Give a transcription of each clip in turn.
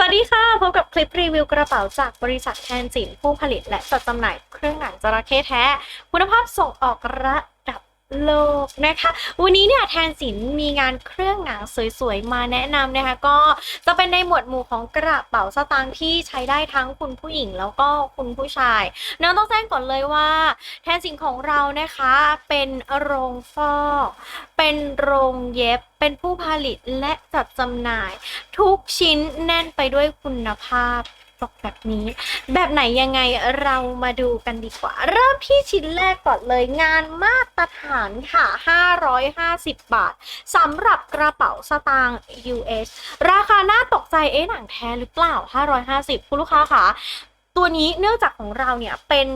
สวัสดีค่ะ พบกับคลิปรีวิวกระเป๋าจากบริษัทแทนสินผู้ผลิตและจัดจำหน่ายเครื่องหนังจระเข้แท้ คุณภาพส่งออกระ โลกนะคะ วันนี้เนี่ยแทนสินมีงานเครื่องหนังสวยๆ มาแนะนำนะคะ ก็จะเป็นในหมวดหมู่ของกระเป๋าสตางค์ที่ใช้ได้ทั้งคุณผู้หญิงแล้วก็คุณผู้ชายน้องต้องแจ้งก่อนเลยว่า แทนสินของเรานะคะเป็นโรงฟอก เป็นโรงเย็บเป็นผู้ผลิตและจัดจำหน่าย ทุกชิ้นแน่นไปด้วยคุณภาพ ตกแบบนี้ แบบไหนยังไงเรามาดูกันดีกว่า เริ่มที่ชิ้นแรกก่อนเลยงานมาตรฐานค่ะ 550 บาทสำหรับกระเป๋าสตางค์ US ราคาน่าตกใจเอ๊ะหนังแท้หรือเปล่า 550 คุณลูกค้าคะ ตัวนี้เนื่องจากของเราเนี่ยเป็น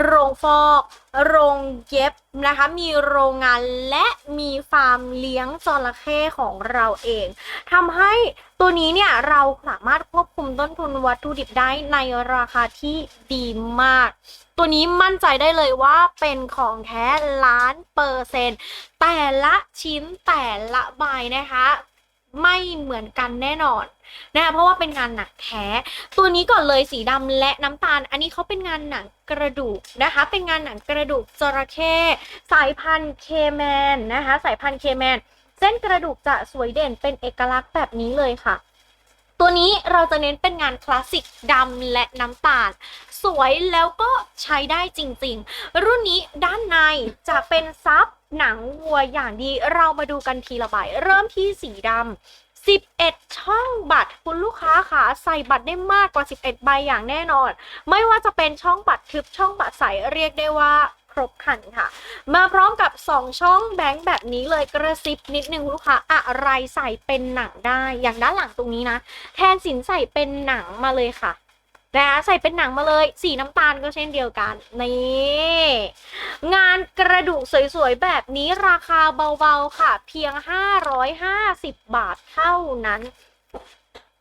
โรงฟอก โรงเย็บนะคะ มีโรงงานและมีฟาร์มเลี้ยงจระเข้ของเราเองทำให้ตัวนี้เนี่ยเราสามารถควบคุมต้นทุนวัตถุดิบได้ในราคาที่ดีมาก ตัวนี้มั่นใจได้เลยว่าเป็นของแท้ล้านเปอร์เซ็นต์แต่ละชิ้นแต่ละใบนะคะ ไม่เหมือนกันแน่นอนนะคะเพราะว่าเป็นงานหนักแท้ ตัวนี้ก่อนเลยสีดำและน้ำตาล อันนี้เขาเป็นงานหนังกระดูกนะคะ เป็นงานหนังกระดูกจระเข้สายพันธุ์เคแมนนะคะ สายพันธุ์เคแมนเส้นกระดูกจะสวยเด่นเป็นเอกลักษณ์แบบนี้เลยค่ะ ตัวนี้เราจะเน้นเป็นงานคลาสสิกดำและน้ำตาล สวยแล้วก็ใช้ได้จริงๆ รุ่นนี้ด้านในจะเป็นซับหนังวัวอย่างดีเรามาดูกันทีละใบเริ่มที่สีดำ11 ช่องบัตรคุณลูกค้าค่ะใส่บัตรได้มากกว่า 11 ใบอย่างแน่นอน ไม่ว่าจะเป็นช่องบัตรทึบช่องบัตรใสเรียกได้ว่า ครบคันค่ะ มาพร้อมกับ 2 ช่องแบงค์แบบนี้เลยกระซิบนิดนึงลูกค้าอะไรใส่เป็นหนังได้ อย่างด้านหลังตรงนี้นะ แทนสินใส่เป็นหนังมาเลยค่ะนะคะใส่เป็นหนังมาเลย สีน้ำตาลก็เช่นเดียวกัน นี่ งานกระดูกสวยๆ แบบนี้ราคาเบาๆ ค่ะ เพียง 550 บาทเท่านั้น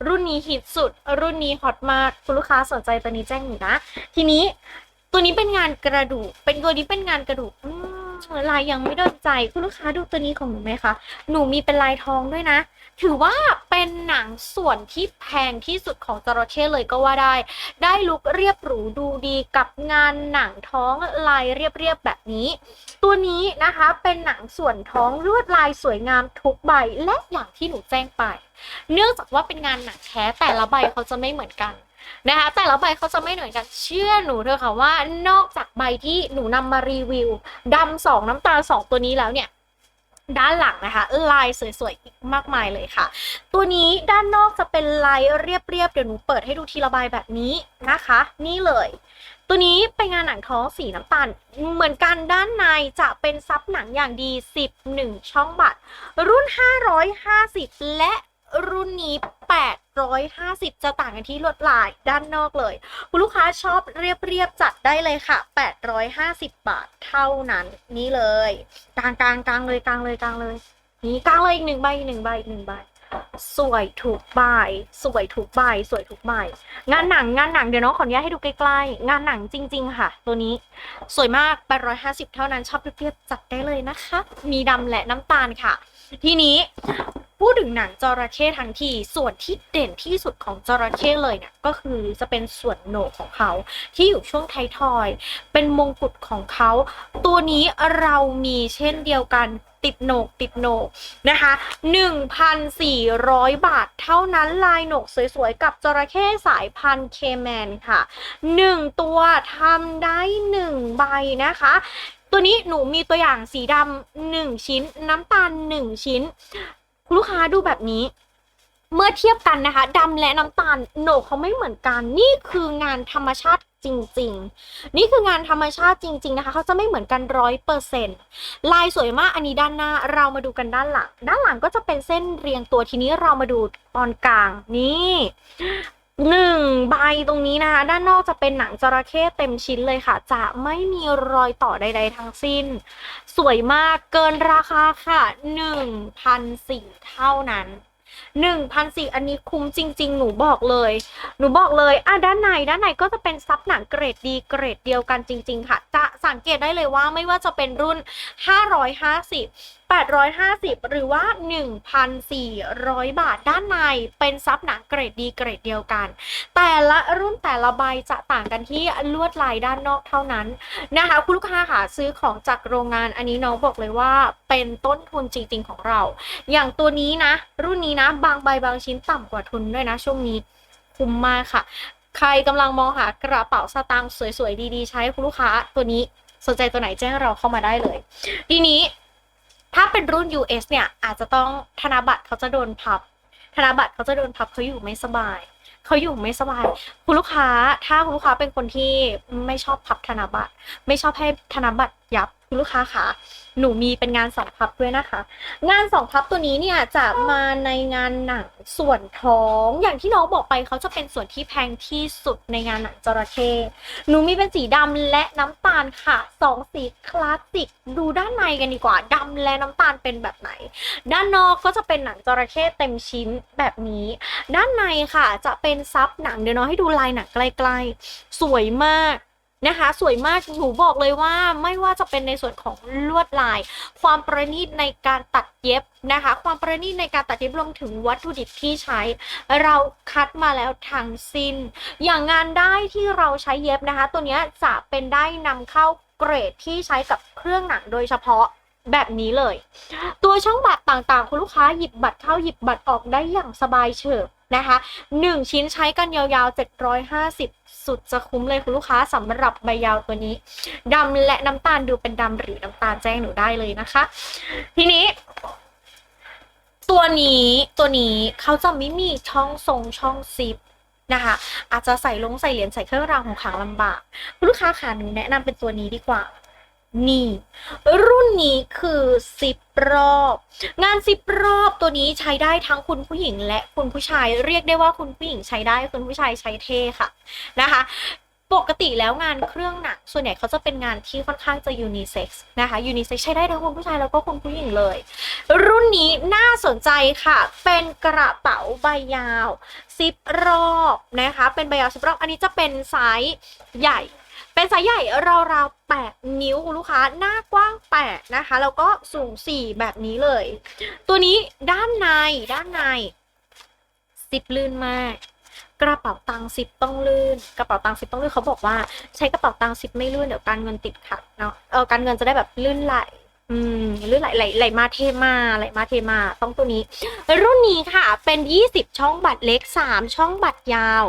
รุ่นนี้ฮิตสุด รุ่นนี้ฮอตมาก คุณลูกค้าสนใจตัวนี้แจ้งหนูนะ ทีนี้ ตัวนี้เป็นงานกระดูก เป็นตัวนี้เป็นงานกระดูกลายยังไม่โดนใจคุณลูกค้าดูตัวนี้ของหนูไหมคะ หนูมีเป็นลายทองด้วยนะ ถือว่าเป็นหนังส่วนที่แพงที่สุดของจระเข้เลยก็ว่าได้ ได้ลุกเรียบหรูดูดีกับงานหนังท้องลายเรียบๆแบบนี้ ตัวนี้นะคะเป็นหนังส่วนท้องลวดลายสวยงามทุกใบและอย่างที่หนูแจ้งไป เนื่องจากว่าเป็นงานหนังแท้แต่ละใบเขาจะไม่เหมือนกัน นะคะแต่ละใบเขาจะไม่เหมือนกันเชื่อหนูเถอะค่ะว่านอกจากใบที่หนูนำมารีวิวดำสองน้ำตาลสองตัวนี้แล้วเนี่ยด้านหลังนะคะ ลายสวยๆ อีกมากมายเลยค่ะ ตัวนี้ด้านนอกจะเป็นลายเรียบๆ เดี๋ยวหนูเปิดให้ดูทีละใบแบบนี้นะคะ นี่เลย ตัวนี้เป็นงานหนังท้องสีน้ำตาล เหมือนกันด้านในจะเป็นซับหนังอย่างดี 11 ช่องบัตร รุ่น 550 และ รุ่นนี้ 850 จะต่างกันที่ลวดลายด้านนอกเลย คุณลูกค้าชอบเรียบๆจัดได้เลยค่ะ 850 บาทเท่านั้นนี่เลยกลางกลางกลางเลยกลางเลยกลางเลย นี่กลางเลยอีกหนึ่งใบอีกหนึ่งใบอีกหนึ่งใบสวยถูกใบสวยถูกใบสวยถูกใบงานหนังงานหนังเดี๋ยวน้องขออนุญาตให้ดูใกล้ๆ งานหนังจริง ๆ ค่ะ ตัวนี้สวยมาก850เท่านั้นชอบเรียบๆจัดได้เลยนะคะ มีดำและน้ำตาลค่ะ ทีนี้ พูดถึงหนังจระเข้ทั้งทีส่วนที่เด่นที่สุดของจระเข้เลยเนี่ยก็คือจะเป็นส่วนโหนกของเขาที่อยู่ช่วงไททอย เป็นมงกุฎของเขา ตัวนี้เรามีเช่นเดียวกันติดโหนกติดโหนกนะคะ 1,400 บาทเท่านั้นลายโหนกสวยๆ กับจระเข้สายพันธุ์เคแมนค่ะ 1 ตัวทำได้ 1 ใบนะคะ ตัวนี้หนูมีตัวอย่างสีดำหนึ่งชิ้น น้ำตาล 1 ชิ้น ลูกค้าดูแบบนี้ เมื่อเทียบกันนะคะดำและน้ำตาลโหนกเขาไม่เหมือนกัน นี่คืองานธรรมชาติจริง ๆ นี่คืองานธรรมชาติจริง ๆ นะคะ เขาจะไม่เหมือนกันร้อยเปอร์เซ็นต์ลายสวยมาก อันนี้ด้านหน้า เรามาดูกันด้านหลัง ด้านหลังก็จะเป็นเส้นเรียงตัว ทีนี้เรามาดูตอนกลาง นี่ ตรงนี้นะคะ ด้านนอกจะเป็นหนังจระเข้เต็มชิ้นเลยค่ะ จะไม่มีรอยต่อใด ๆ ทั้งสิ้น สวยมากเกินราคาค่ะหนึ่งพันสี่เท่านั้นหนึ่งพันสี่อันนี้คุ้มจริง ๆ หนูบอกเลย หนูบอกเลยอะด้านในด้านในก็จะเป็นซับหนังเกรดดีเกรดเดียวกันจริง ๆ ค่ะ จะสังเกตได้เลยว่าไม่ว่าจะเป็นรุ่น 550 850 หรือว่า 1,400 บาทด้านในเป็นซับหนังเกรดดีเกรดเดียวกัน แต่ละรุ่นแต่ละใบจะต่างกันที่ลวดลายด้านนอกเท่านั้นนะคะ คุณลูกค้าค่ะซื้อของจากโรงงานอันนี้น้องบอกเลยว่าเป็นต้นทุนจริง ๆ ของเรา อย่างตัวนี้นะ รุ่นนี้นะ บางใบบางชิ้นต่ำกว่าทุนด้วยนะ ช่วงนี้คุ้มมากค่ะ ใครกำลังมองหากระเป๋าสตางค์สวยๆดีๆ ใช้คุณลูกค้าตัวนี้สนใจตัวไหนแจ้งเราเข้ามาได้เลย ทีนี้ ถ้าเป็นรุ่น US เนี่ยอาจจะต้องธนบัตรเขาจะโดนพับ ธนบัตรเขาจะโดนพับเขาอยู่ไม่สบายเขาอยู่ไม่สบาย คุณลูกค้าถ้าคุณลูกค้าเป็นคนที่ไม่ชอบพับธนบัตร ไม่ชอบให้ธนบัตรยับ คุณลูกค้าคะหนูมีเป็นงานสองพับด้วยนะคะ งานสองพับตัวนี้เนี่ยจะมาในงานหนังส่วนท้อง อย่างที่น้องบอกไปเขาจะเป็นส่วนที่แพงที่สุดในงานหนังจระเข้หนูมีเป็นสีดำและน้ำตาลค่ะสองสีคลาสสิกดูด้านในกันดีกว่าดำและน้ำตาลเป็นแบบไหน ด้านนอกก็จะเป็นหนังจระเข้เต็มชิ้นแบบนี้ ด้านในค่ะจะเป็นซับหนังเดี๋ยวน้องให้ดูลายหนังใกล้ๆ สวยมาก นะคะ สวยมากหนูบอกเลยว่าไม่ว่าจะเป็นในส่วนของลวดลาย ความประณีตในการตัดเย็บนะคะ ความประณีตในการตัดเย็บรวมถึงวัตถุดิบที่ใช้ เราคัดมาแล้วทั้งสิ้น อย่างงานได้ที่เราใช้เย็บนะคะ ตัวเนี้ยจะเป็นได้นำเข้าเกรดที่ใช้กับเครื่องหนังโดยเฉพาะ แบบนี้เลย ตัวช่องบัตรต่างๆ คุณลูกค้าหยิบบัตรเข้าหยิบบัตรออกได้อย่างสบายเฉิบนะคะหนึ่งชิ้นใช้กันยาวๆ 750 สุดจะคุ้มเลยคุณลูกค้าสำหรับใบยาวตัวนี้ดำและน้ำตาลดูเป็นดำหรือน้ำตาลแจ้งหนูได้เลยนะคะ ทีนี้ ตัวนี้ตัวนี้เขาจะไม่มีช่องทรงช่องซิปนะคะอาจจะใส่ลงใส่เหรียญใส่เครื่องรางของขลังลำบากคุณลูกค้าค่ะหนูแนะนำเป็นตัวนี้ดีกว่า นี่ รุ่นนี้คือซิปรอบ งานซิปรอบตัวนี้ใช้ได้ทั้งคุณผู้หญิงและคุณผู้ชาย เรียกได้ว่าคุณผู้หญิงใช้ได้คุณผู้ชายใช้เท่ค่ะนะคะปกติแล้วงานเครื่องหนังส่วนใหญ่เขาจะเป็นงานที่ค่อนข้างจะยูนิเซ็กซ์นะคะยูนิเซ็กซ์ใช้ได้ทั้งคุณผู้ชายแล้วก็คุณผู้หญิงเลย รุ่นนี้น่าสนใจค่ะ เป็นกระเป๋าใบยาวซิปรอบนะคะเป็นใบยาวซิปรอบอันนี้จะเป็นไซส์ใหญ่ เป็นไซส์ใหญ่ราวๆ8 นิ้วคุณลูกค้าหน้ากว้าง8นะคะ แล้วก็สูง4แบบนี้เลย ตัวนี้ด้านในด้านในซิปลื่นมาก กระเป๋าตังค์ซิปต้องลื่น กระเป๋าตังค์ซิปต้องลื่นเขาบอกว่า ใช้กระเป๋าตังค์ซิปไม่ลื่นเดี๋ยวการเงินติดขัดเนาะเออการเงินจะได้แบบลื่นไหล อืมลื่นไหลไหลไหลมาเทมาไหลมาเทมา ต้องตัวนี้ รุ่นนี้ค่ะเป็น 20 ช่องบัตรเล็ก 3 ช่องบัตรยาว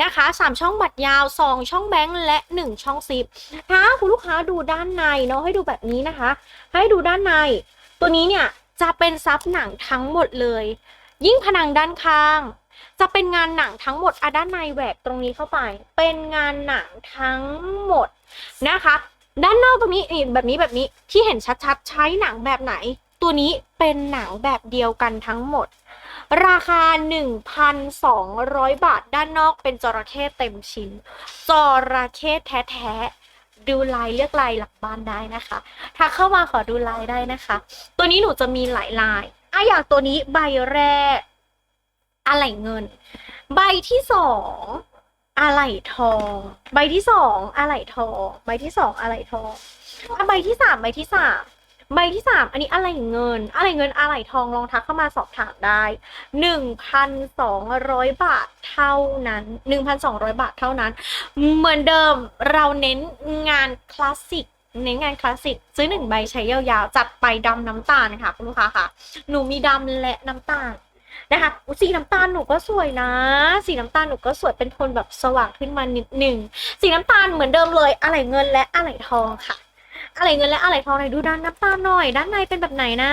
นะคะ 3 ช่องบัตรยาว 2 ช่องแบงค์และ 1 ช่องซิปถ้าคุณลูกค้าดูด้านในเนาะให้ดูแบบนี้นะคะ ให้ดูด้านใน ตัวนี้เนี่ยจะเป็นซับหนังทั้งหมดเลย ยิ่งผนังด้านข้าง จะเป็นงานหนังทั้งหมดอะด้านในแหวกตรงนี้เข้าไป เป็นงานหนังทั้งหมดนะคะ ด้านนอกตรงนี้นี่แบบนี้แบบนี้ที่เห็นชัดๆ ใช้หนังแบบไหน ตัวนี้เป็นหนังแบบเดียวกันทั้งหมด ราคา 1,200 บาท ด้านนอกเป็นจระเข้เต็มชิ้น จระเข้แท้ๆ ดูลายเลือกลายหลังบ้านได้นะคะถ้าเข้ามาขอดูลายได้นะคะ ตัวนี้หนูจะมีหลายลายอะอย่างตัวนี้ใบแรก อะไหล่เงิน ใบที่สอง อะไหล่ทองใบที่สองอะไหล่ทองใบที่สองอะไหล่ทองอะใบที่สามใบที่สามใบที่สามอันนี้อะไหล่เงิน อะไหล่เงินอะไหล่ทองลองทักเข้ามาสอบถามได้หนึ่งพันสองร้อยบาทเท่านั้นหนึ่งพันสองร้อยบาทเท่านั้น เหมือนเดิมเราเน้นงานคลาสสิกเน้นงานคลาสสิกซื้อหนึ่งใบใช้ยาวๆ จัดไปดำน้ำตาลค่ะคุณลูกค้าค่ะ หนูมีดำและน้ำตาล นะคะสีน้ำตาลหนูก็สวยนะ สีน้ำตาลหนูก็สวยเป็นโทนแบบสว่างขึ้นมานิดหนึ่งสีน้ำตาลเหมือนเดิมเลยอะไหล่เงินและอะไหล่ทองค่ะ อะไหล่เงินและอะไหล่ทองไหนดูด้านน้ำตาลหน่อย ด้านในเป็นแบบไหนนะ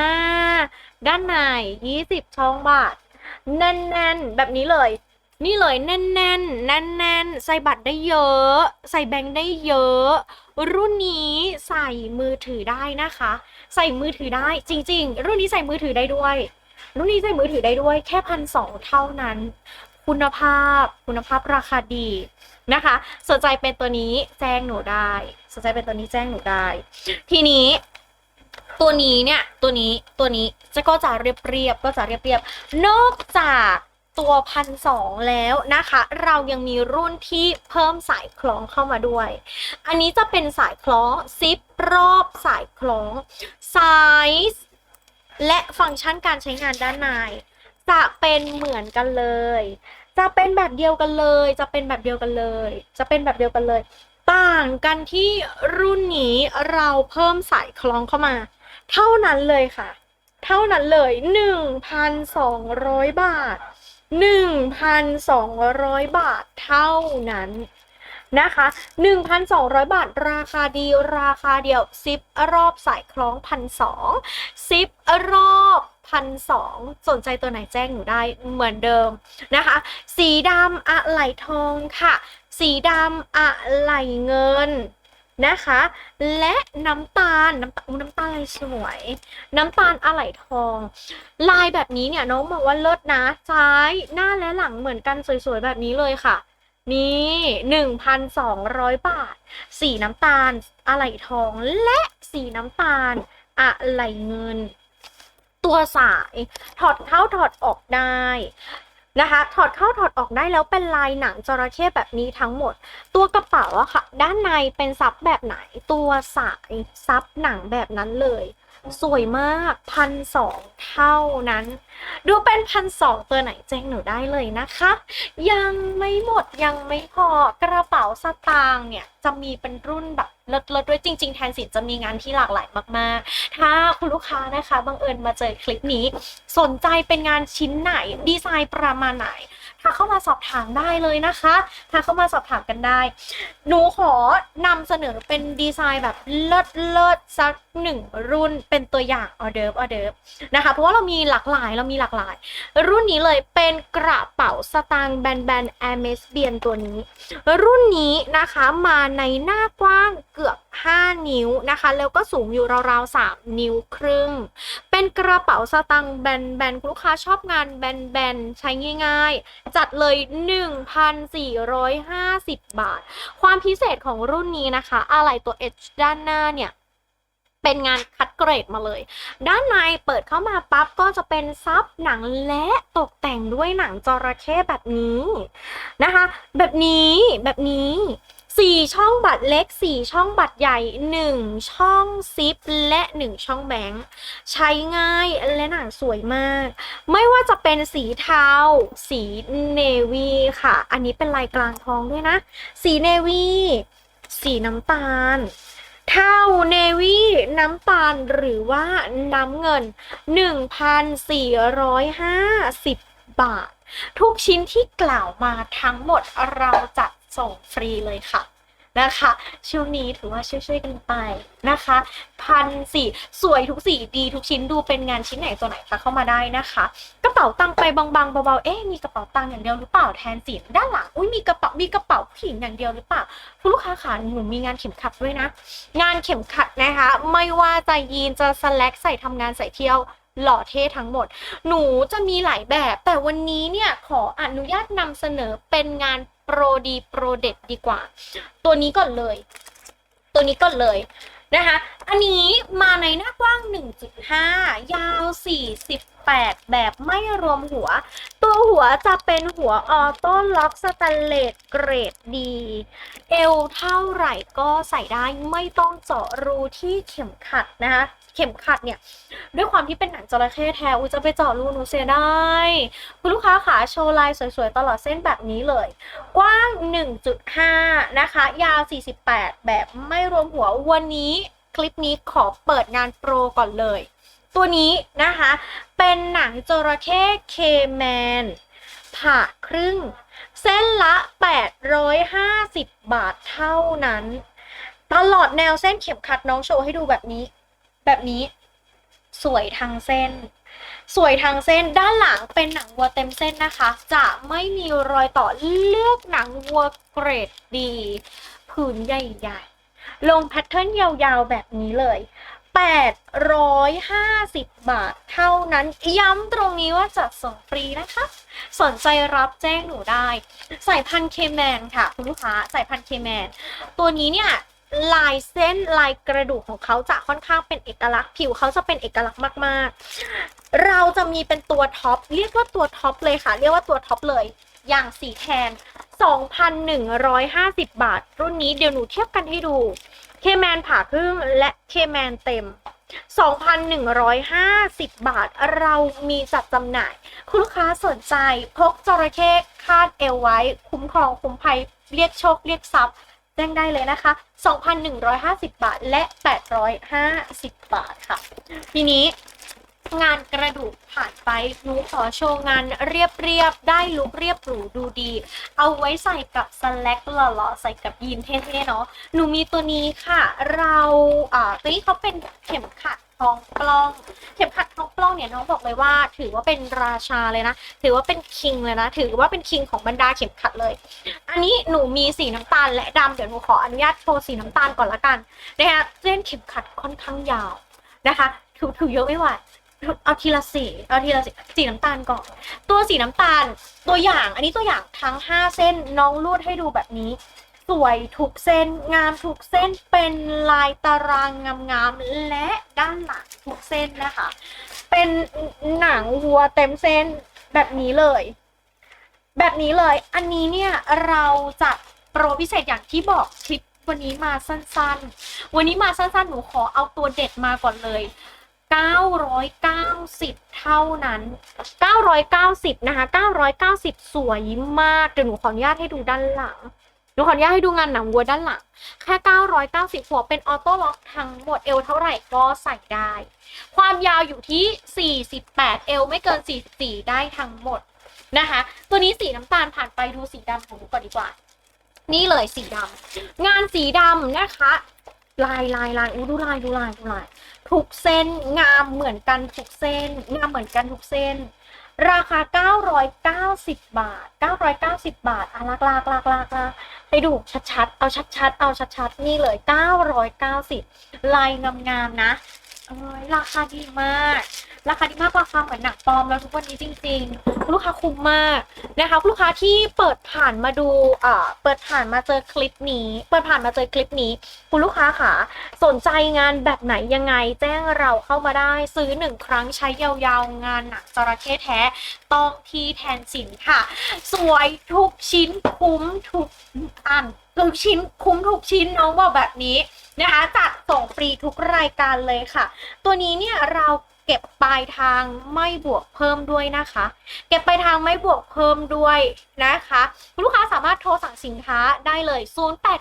ด้านในยี่สิบช่องบาทแน่นๆแบบนี้เลยนี่เลยแน่นๆ แน่นๆ ใส่บัตรได้เยอะ ใส่แบงค์ได้เยอะ รุ่นนี้ใส่มือถือได้นะคะ ใส่มือถือได้จริง ๆ รุ่นนี้ใส่มือถือได้ด้วย รุ่นนี้ใส่มือถือได้ด้วยแค่พันสองเท่านั้น คุณภาพ คุณภาพราคาดีนะคะ สนใจเป็นตัวนี้แจ้งหนูได้ สนใจเป็นตัวนี้แจ้งหนูได้ ทีนี้ตัวนี้เนี่ยตัวนี้ตัวนี้จะก็จะเรียบเรียบๆก็จะเรียบเรียบๆนอกจากตัวพันสองแล้วนะคะ เรายังมีรุ่นที่เพิ่มสายคล้องเข้ามาด้วย อันนี้จะเป็นสายคล้องซิปรอบสายคล้องไซส์ และฟังก์ชันการใช้งานด้านในจะเป็นเหมือนกันเลย จะเป็นแบบเดียวกันเลย จะเป็นแบบเดียวกันเลย จะเป็นแบบเดียวกันเลย ต่างกันที่รุ่นนี้เราเพิ่มสายคล้องเข้ามา เท่านั้นเลยค่ะ เท่านั้นเลย 1,200 บาท 1,200 บาทเท่านั้น นะคะ 1,200 บาท ราคาดีราคาเดียวซิปรอบสายคล้องพันสองซิปรอบพันสองสนใจตัวไหนแจ้งหนูได้เหมือนเดิมนะคะ สีดำอะไหลทองค่ะ สีดำอะไหลเงินนะคะ และน้ำตาลน้ำตาลน้ำตาลสวย น้ำตาลอะไหล่ทอง ลายแบบนี้เนี่ยน้องบอกว่าเลิศนะซ้ายหน้าและหลังเหมือนกันสวยๆแบบนี้เลยค่ะ นี่หนึ่งพันสองร้อยบาท สีน้ำตาล อะไหล่ทองและสีน้ำตาล อะไหล่เงิน ตัวสายถอดเข้าถอดออกได้นะคะถอดเข้าถอดออกได้แล้วเป็นลายหนังจระเข้แบบนี้ทั้งหมด ตัวกระเป๋าอะค่ะ ด้านในเป็นซับแบบไหนตัวสายซับหนังแบบนั้นเลย สวยมากพันสองเท่านั้น ดูเป็นพันสองตัวไหนแจ้งหนูได้เลยนะคะ ยังไม่หมดยังไม่พอกระเป๋าสตางค์เนี่ยจะมีเป็นรุ่นแบบ เลิศๆด้วยจริง ๆ แทนสินจะมีงานที่หลากหลายมาก ๆ ถ้าคุณลูกค้านะคะบังเอิญมาเจอคลิปนี้ สนใจเป็นงานชิ้นไหนดีไซน์ประมาณไหนถ้าเข้ามาสอบถามได้เลยนะคะถ้าเข้ามาสอบถามกันได้ หนูขอนำเสนอเป็นดีไซน์แบบเลิศเลิศสักหนึ่งรุ่นเป็นตัวอย่างออเดิร์ฟออเดิร์ฟนะคะ เพราะว่าเรามีหลากหลายเรามีหลากหลาย รุ่นนี้เลยเป็นกระเป๋าสตางค์แบนแบนแอมเมสเบียนตัวนี้ รุ่นนี้นะคะมาในหน้ากว้างเกือบ 5 นิ้วนะคะ แล้วก็สูงอยู่ราวๆ3นิ้วครึ่ง เป็นกระเป๋าสตางค์แบนๆลูกค้าชอบงานแบนๆใช้ง่ายๆ จัดเลย 1,450 บาท ความพิเศษของรุ่นนี้นะคะ อะไรตัว H ด้านหน้าเนี่ยเป็นงานคัดเกรดมาเลย ด้านในเปิดเข้ามาปั๊บก็จะเป็นซับหนังและตกแต่งด้วยหนังจระเข้แบบนี้นะคะ แบบนี้แบบนี้ สี่ช่องบัตรเล็กสี่ช่องบัตรใหญ่หนึ่งช่องซิปและหนึ่งช่องแบงค์ใช้ง่ายและหนังสวยมาก ไม่ว่าจะเป็นสีเทาสีเนวีค่ะ อันนี้เป็นลายกลางทองด้วยนะ สีเนวีสีน้ำตาลเท่าเนวีน้ำตาลหรือว่าน้ำเงิน 1,450 บาท ทุกชิ้นที่กล่าวมาทั้งหมดเราจัด ส่งฟรีเลยค่ะนะคะ ช่วงนี้ถือว่าช่วยๆกันไปนะคะพันสี่สวยทุกสีดีทุกชิ้นดูเป็นงานชิ้นไหนตัวไหนคะเข้ามาได้นะคะ กระเป๋าตังค์ไปบางๆเบาๆเอ๊ะมีกระเป๋าตังค์อย่างเดียวหรือเปล่าแทนสินด้านหลังอุ้ยมีกระเป๋ามีกระเป๋าผู้หญิงอย่างเดียวหรือเปล่าคุณลูกค้าขาหนูมีงานเข็มขัดด้วยนะ งานเข็มขัดนะคะ ไม่ว่าจะยีนจะสแลกใส่ทำงานใส่เที่ยวหล่อเท่ทั้งหมด หนูจะมีหลายแบบ แต่วันนี้เนี่ยขออนุญาตนำเสนอเป็นงาน โปรดีโปรเด็ดดีกว่า ตัวนี้ก่อนเลย ตัวนี้ก่อนเลยนะคะ อันนี้มาในหน้ากว้าง 1.5 ยาว 48 แบบไม่รวมหัว ตัวหัวจะเป็นหัวออโต้ล็อกสแตนเลสเกรดดี เอวเท่าไหร่ก็ใส่ได้ไม่ต้องเจาะรูที่เข็มขัดนะคะ เข็มขัดเนี่ย ด้วยความที่เป็นหนังจระเข้แท้อุจะไปเจาะรูนูเสียดายคุณลูกค้าขาโชว์ลายสวยๆ ตลอดเส้นแบบนี้เลย กว้าง 1.5 นะคะ ยาว 48 แบบไม่รวมหัววันนี้ คลิปนี้ขอเปิดงานโปรก่อนเลย ตัวนี้นะคะ เป็นหนังจระเข้เคแมนผ่าครึ่ง เส้นละ 850 บาทเท่านั้น ตลอดแนวเส้นเข็มขัดน้องโชว์ให้ดูแบบนี้ แบบนี้ สวยทางเส้น สวยทางเส้นด้านหลังเป็นหนังวัวเต็มเส้นนะคะ จะไม่มีรอยต่อเลือกหนังวัวเกรดดี ผืนใหญ่ๆ ลงแพทเทิร์นยาวๆ แบบนี้เลย 850 บาทเท่านั้น ย้ำตรงนี้ว่าจัดส่งฟรีนะคะ สนใจรับแจ้งหนูได้ สายพันธุ์เคแมนค่ะ คุณลูกค้าสายพันธุ์เคแมน ตัวนี้เนี่ยลายเส้นลายกระดูกของเขาจะค่อนข้างเป็นเอกลักษณ์ผิวเขาจะเป็นเอกลักษณ์มากๆ เราจะมีเป็นตัวท็อปเรียกว่าตัวท็อปเลยค่ะ เรียกว่าตัวท็อปเลย อย่างสีแทน 2,150 บาท รุ่นนี้เดี๋ยวหนูเทียบกันให้ดู เคแมนผ่าครึ่งและเคแมนเต็ม 2,150 บาท เรามีจัดจำหน่าย คุณลูกค้าสนใจพกจระเข้คาดเอวไว้ คุ้มครองคุ้มภัยเรียกโชค เรียกทรัพย์แจ้งได้เลยนะคะ 2,150 บาทและ 850 บาทค่ะ ทีนี้ งานกระดูกผ่านไปหนูขอโชว์งานเรียบๆ ได้ลุกเรียบหรูดูดี เอาไว้ใส่กับสแล็กหล่อๆ ใส่กับยีนเท่ๆ เนาะ หนูมีตัวนี้ค่ะ เราอ่าตัวนี้เขาเป็นเข็มขัดทองปล้อง เข็มขัดทองปล้องเนี่ยน้องบอกเลยว่า ถือว่าเป็นราชาเลยนะ ถือว่าเป็นคิงเลยนะ ถือว่าเป็นคิงของบรรดาเข็มขัดเลย อันนี้หนูมีสีน้ำตาลและดำเดี๋ยวหนูขออนุญาตโชว์สีน้ำตาลก่อนละกันนะคะเส้นเข็มขัดค่อนข้างยาวนะคะถือถือเยอะไม่ไหว เอาทีละสีเอาทีละสีสีน้ำตาลก่อน ตัวสีน้ำตาลตัวอย่างอันนี้ตัวอย่างทั้ง 5 เส้นน้องรูดให้ดูแบบนี้ สวยทุกเส้นงามทุกเส้นเป็นลายตารางงามๆและด้านหลังทุกเส้นนะคะ เป็นหนังวัวเต็มเส้นแบบนี้เลย แบบนี้เลย อันนี้เนี่ยเราจะโปรพิเศษอย่างที่บอกคลิปวันนี้มาสั้นๆ วันนี้มาสั้นๆ หนูขอเอาตัวเด็ดมาก่อนเลย 990 เท่านั้น 990 นะคะ 990 สวยมากเดี๋ยวหนูขออนุญาตให้ดูด้านหลังหนูขออนุญาตให้ดูงานหนังวัวด้านหลัง แค่ 990 หัวเป็นออโต้ล็อกทั้งหมดเอวเท่าไหร่ก็ใส่ได้ ความยาวอยู่ที่ 48 เอวไม่เกิน 44 ได้ทั้งหมดนะคะ ตัวนี้สีน้ำตาลผ่านไปดูสีดำของหนูก่อนดีกว่า นี่เลยสีดำงานสีดำนะคะ ลายลายลายอู้ดูลายดูลายดูลายทุกเส้นงามเหมือนกันทุกเส้น งามเหมือนกันทุกเส้น ราคา 990 บาท 990 บาทอะลากลากลากลากลากไปดูชัดๆ เอาชัดๆ เอาชัดๆ นี่เลย 990 ลายงามๆนะ เอ้ยราคาดีมาก ราคาดีมากราคาเหมือนหนักปลอมแล้วทุกวันนี้จริง ๆ ลูกค้าคุ้มมากนะคะลูกค้าที่เปิดผ่านมาดูอ่าเปิดผ่านมาเจอคลิปนี้ เปิดผ่านมาเจอคลิปนี้ คุณลูกค้าค่ะ สนใจงานแบบไหนยังไง แจ้งเราเข้ามาได้ซื้อหนึ่งครั้งใช้ยาวๆ งานหนังจระเข้แท้ ต้องที่แทนสินค่ะ สวยทุกชิ้นคุ้มทุกอัน ทุกชิ้นคุ้มทุกชิ้นน้องบอกแบบนี้นะคะจัดส่งฟรีทุกรายการเลยค่ะ ตัวนี้เนี่ยเราเก็บปลายทางไม่บวกเพิ่มด้วยนะคะ เก็บปลายทางไม่บวกเพิ่มด้วยนะคะคุณลูกค้าสามารถโทรสั่งสินค้าได้เลย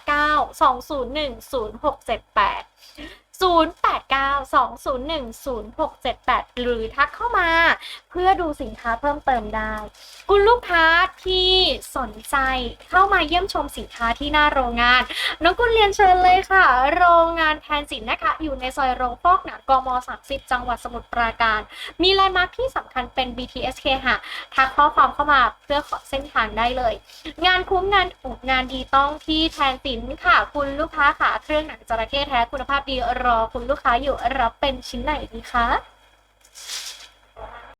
089 201 0678 0892010678 หรือทักเข้ามา เพื่อดูสินค้าเพิ่มเติมได้ คุณลูกค้าที่สนใจเข้ามาเยี่ยมชมสินค้าที่หน้าโรงงาน น้องกุลเรียนเชิญเลยค่ะ โรงงานแทนสินนะคะ อยู่ในซอยโรงฟอกหนังกม 30 จังหวัดสมุทรปราการ มีแลนด์มาร์คที่สำคัญเป็น BTSK ค่ะทักข้อความเข้ามาเพื่อขอเส้นทางได้เลย งานคุ้มงานถูกงานดีต้องที่แทนสินค่ะ คุณลูกค้าค่ะเครื่องหนังจระเข้แท้คุณภาพดีรอคุณลูกค้าอยู่รับเป็นชิ้นไหนดีคะ